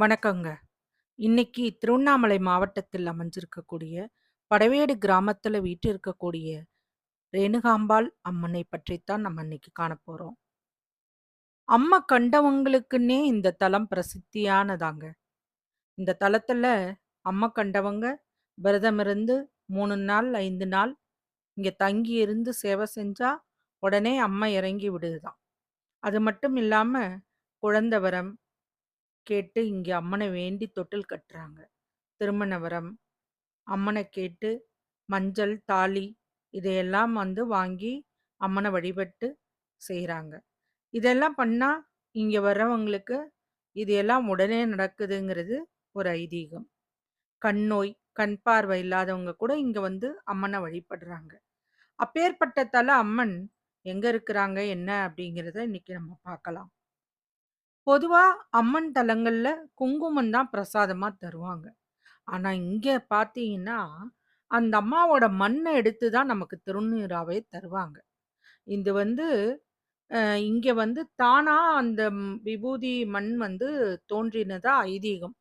வணக்கங்க. இன்னைக்கு திருவண்ணாமலை மாவட்டத்தில் அமைஞ்சிருக்கக்கூடிய படவேடு கிராமத்தில் வீட்டு இருக்கக்கூடிய ரேணுகாம்பாள் அம்மனை பற்றித்தான் நம்ம இன்னைக்கு காணப்போகிறோம் அம்மா கண்டவங்களுக்குன்னே இந்த தலம் பிரசித்தியானதாங்க. இந்த தலத்தில் அம்மா கண்டவங்க விரதமிருந்து மூணு நாள், ஐந்து நாள் இங்கே தங்கி இருந்து சேவை செஞ்சா, உடனே அம்மா இறங்கி விடுதுதான் அது மட்டும் இல்லாமல் குழந்தை வரம் கேட்டு இங்கே அம்மனை வேண்டி தொட்டில் கட்டுறாங்க. திருமணவரம் அம்மனை கேட்டு மஞ்சள், தாலி இதையெல்லாம் வந்து வாங்கி அம்மனை வழிபட்டு செய்கிறாங்க இதெல்லாம் பண்ணால் இங்கே வர்றவங்களுக்கு இது எல்லாம் உடனே நடக்குதுங்கிறது ஒரு ஐதீகம். கண் நோய், கண் பார்வை இல்லாதவங்க கூட இங்கே வந்து அம்மனை வழிபடுறாங்க. அப்பேற்பட்ட தல அம்மன் எங்கே இருக்கிறாங்க, என்ன அப்படிங்கிறத இன்னைக்கு நம்ம பார்க்கலாம். பொதுவா அம்மன் தலங்கள்ல குங்குமம் தான் பிரசாதமா தருவாங்க. ஆனா இங்க பார்த்தீங்கன்னா, அந்த அம்மாவோட மண்ண எடுத்து தான் நமக்கு திருநீறாவே தருவாங்க. இது வந்து அ இங்க வந்து தானா அந்த ம் விபூதி மண் வந்து தோன்றினதா ஐதீகம்.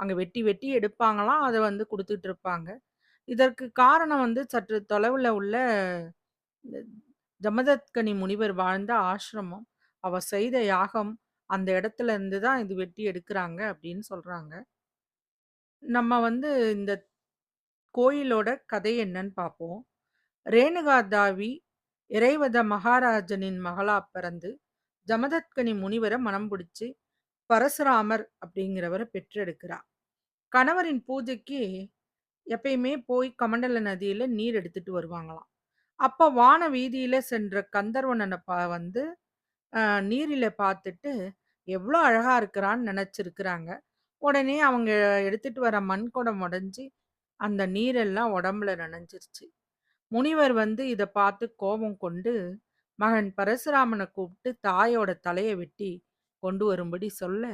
அங்க வெட்டி வெட்டி எடுப்பாங்களாம். அத வந்து குடுத்துட்டு இருப்பாங்க. இதற்கு காரணம் வந்து சற்று தொலைவுல உள்ள இந்த முனிவர் வாழ்ந்த ஆசிரமம். அவர் செய்த யாகம் அந்த இடத்துல இருந்து தான் இது வெட்டி எடுக்கிறாங்க அப்படின்னு சொல்றாங்க. நம்ம வந்து இந்த கோயிலோட கதை என்னன்னு பார்ப்போம். ரேணுகா தாவி இறைவத மகாராஜனின் மகளா பிறந்து, ஜமதத்கனி முனிவரை மணம் பிடிச்சி பரசுராமர் அப்படிங்கிறவரை பெற்றெடுக்கிறா. கணவரின் பூஜைக்கு எப்பயுமே போய் கமண்டல நதியில நீர் எடுத்துட்டு வருவாங்களாம். அப்ப வான வீதியில சென்ற கந்தர்வனனை ப வந்து அ நீரில பார்த்துட்டு, எவ்வளோ அழகா இருக்கிறான்னு நினச்சிருக்கிறாங்க உடனே அவங்க எடுத்துட்டு வர மண் குடம் அந்த நீரெல்லாம் உடம்புல நனைஞ்சிருச்சு. முனிவர் வந்து இதை பார்த்து கோபம் கொண்டு, மகன் பரசுராமனை கூப்பிட்டு தாயோட தலையை வெட்டி கொண்டு வரும்படி சொல்ல,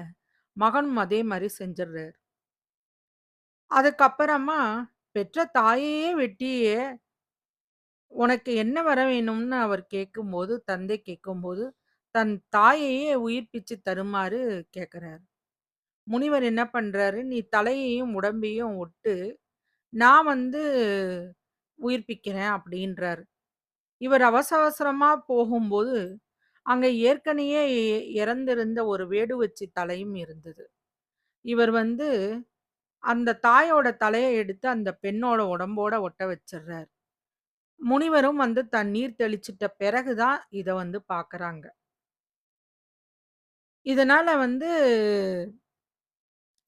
மகனும் அதே மாதிரி செஞ்சிடுறார் அதுக்கப்புறமா, "பெற்ற தாயையே வெட்டியே! உனக்கு என்ன வர வேணும்னு?" அவர் கேட்கும்போது தந்தை கேட்கும்போது, தன் தாயையே உயிர்ப்பிச்சு தருமாறு கேட்குறாரு முனிவர் என்ன பண்றாரு, "நீ தலையையும், உடம்பையும் ஒட்டு, நான் வந்து உயிர்ப்பிக்கிறேன்" அப்படின்றாரு. இவர் அவசர அவசரமா போகும்போது, அங்க ஏற்கனவே இறந்திருந்த ஒரு வேடுவச்சி தலையும் இருந்தது. இவர் வந்து அந்த தாயோட தலையை எடுத்து அந்த பெண்ணோட உடம்போட ஒட்ட வச்சிடுறார் முனிவரும் வந்து தண்ணீர் தெளிச்சிட்ட பிறகு தான் வந்து பார்க்குறாங்க. இதனால வந்து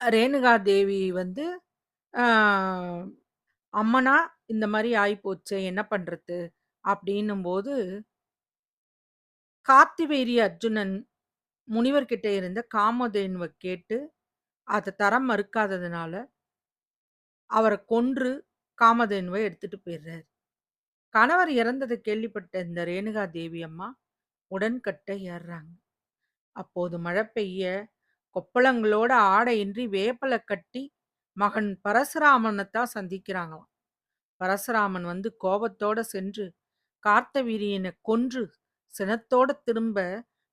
ரேணுகா தேவி வந்து, ஆ "அம்மனா இந்த மாரி ஆயிப்போச்சே என்ன பண்றது?" அப்படின்னும்போது கார்த்திவேரி அர்ஜுனன் முனிவர்கிட்ட இருந்த காமதேனுவ கேட்டு, அத தர மறுக்காததுனால, அவர கொன்று காமதேனுவ எடுத்துட்டு போயிடுறாரு. கணவர் இறந்தத கேள்விப்பட்ட இந்த ரேணுகா தேவி அம்மா உடன்கட்டை ஏறுறாங்க. அப்போது மழை பெய்ய, கொப்பளங்களோட ஆடையின்றி வேப்பலை கட்டி மகன் பரசுராமனைத்தான் சந்திக்கிறாங்களாம். பரசுராமன் வந்து கோபத்தோட சென்று கார்த்தவீரியனை கொன்று சினத்தோட திரும்ப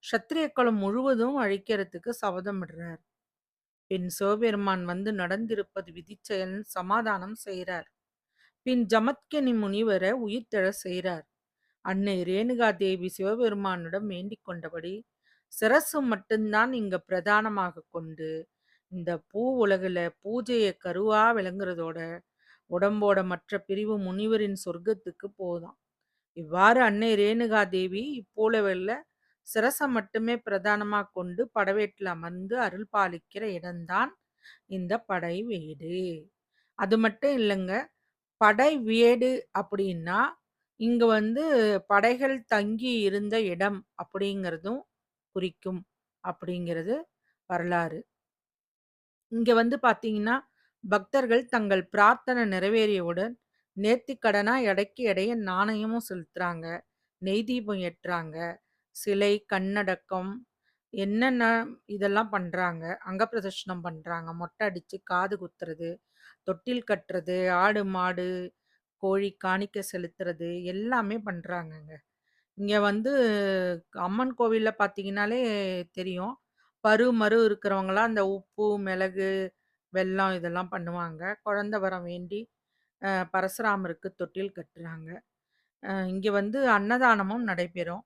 சத்திரிய குலம் முழுவதும் அழிக்கிறதுக்கு சபதமிடுறார். பின் சிவபெருமான் வந்து நடந்திருப்பது விதிச்செயல்னு சமாதானம் செய்கிறார் பின் ஜமத்கனி முனிவர உயிர்த்தெழ செய்கிறார் அன்னை ரேணுகா தேவி சிவபெருமானிடம் வேண்டிக் கொண்டபடி, சிரசு மட்டும்தான் இங்க பிரதானமாக கொண்டு, இந்த பூ உலகில் பூஜையை கருவா விளங்குறதோட, உடம்போட மற்ற பிரிவு முனிவரின் சொர்க்கத்துக்கு போதாம். இவ்வாறு அன்னை ரேணுகா தேவி இப்போலவெல்ல சிரசை மட்டுமே பிரதானமாக கொண்டு படவேட்டில் அமர்ந்து அருள் பாலிக்கிற இடம்தான் இந்த படை வீடு அது மட்டும் இல்லைங்க படை வீடு அப்படின்னா, இங்கே வந்து படைகள் தங்கி இருந்த இடம் அப்படிங்கிறதும் குறிக்கும் அப்படிங்கிறது வரலாறு. இங்க வந்து பார்த்தீங்கன்னா, பக்தர்கள் தங்கள் பிரார்த்தனை நிறைவேறியவுடன், நேர்த்திக்கடனா எடைக்கு எடைய நாணயமும் செலுத்துறாங்க. நெய் தீபம் ஏற்றுறாங்க. சிலை, கண்ணடக்கம் என்னென்ன இதெல்லாம் பண்ணுறாங்க அங்க பிரதர்ஷனம் பண்ணுறாங்க மொட்டை அடித்து காது குத்துறது, தொட்டில் கட்டுறது, ஆடு, மாடு, கோழி காணிக்க செலுத்துறது எல்லாமே பண்ணுறாங்கங்க இங்க வந்து அம்மன் கோவில்ல பார்த்தீங்கன்னாலே தெரியும். பரு, மரு இருக்கிறவங்கலாம் அந்த உப்பு, மிளகு, வெல்லம் இதெல்லாம் பண்ணுவாங்க. குழந்தை வரம் வேண்டி அ பரசுராமருக்கு தொட்டில் கட்டுறாங்க. அ இங்க வந்து அன்னதானமும் நடைபெறும்.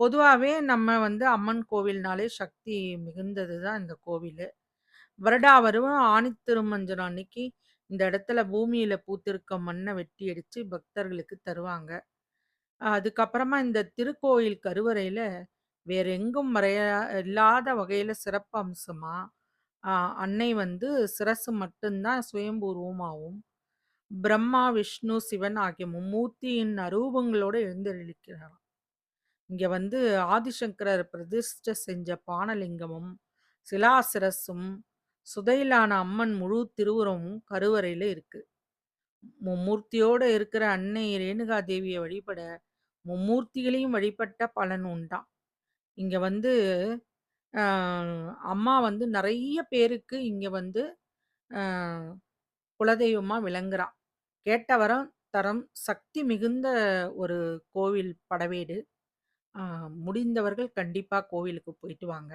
பொதுவாவே நம்ம வந்து அம்மன் கோவில்னாலே சக்தி மிகுந்தது தான் இந்த கோவிலு. வருடா வருடம் ஆனி திருமஞ்சனம் அன்னைக்கு இந்த இடத்துல பூமியில பூத்திருக்க மண்ண வெட்டி அடித்து பக்தர்களுக்கு தருவாங்க. அதுக்கப்புறமா இந்த திருக்கோயில் கருவறையில வேற எங்கும் மறைய இல்லாத வகையில சிறப்பு அம்சமா, அன்னை வந்து சிரசு மட்டும்தான் சுயம்பூர்வமாகவும் பிரம்மா, விஷ்ணு, சிவன் ஆகிய மும்மூர்த்தியின் அரூபங்களோட எழுந்தருளிக்கிறாராம். இங்க வந்து ஆதிசங்கரர் பிரதிஷ்டை செஞ்ச பானலிங்கமும், சிலாசிரசும், சுதையிலான அம்மன் முழு திருவுருவமும் கருவறையில இருக்கு. மும்மூர்த்தியோட இருக்கிற அன்னை ரேணுகா தேவியை வழிபட, மும்மூர்த்திகளையும் வழிபட்ட பலன் உண்டாம். இங்க வந்து அம்மா வந்து நிறைய பேருக்கு இங்க வந்து அ குலதெய்வமா விளங்குறா. கேட்ட வரம் சக்தி மிகுந்த ஒரு கோவில் படவேடு. முடிந்தவர்கள் கண்டிப்பா கோவிலுக்கு போயிட்டு வாங்க.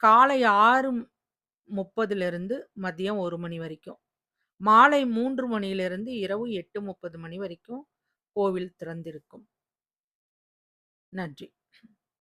காலை 6:30லிருந்து மதியம் ஒரு மணி வரைக்கும். மாலை மூன்று மணியிலிருந்து இரவு 8:30 மணி வரைக்கும் கோவில் திறந்திருக்கும். நன்றி.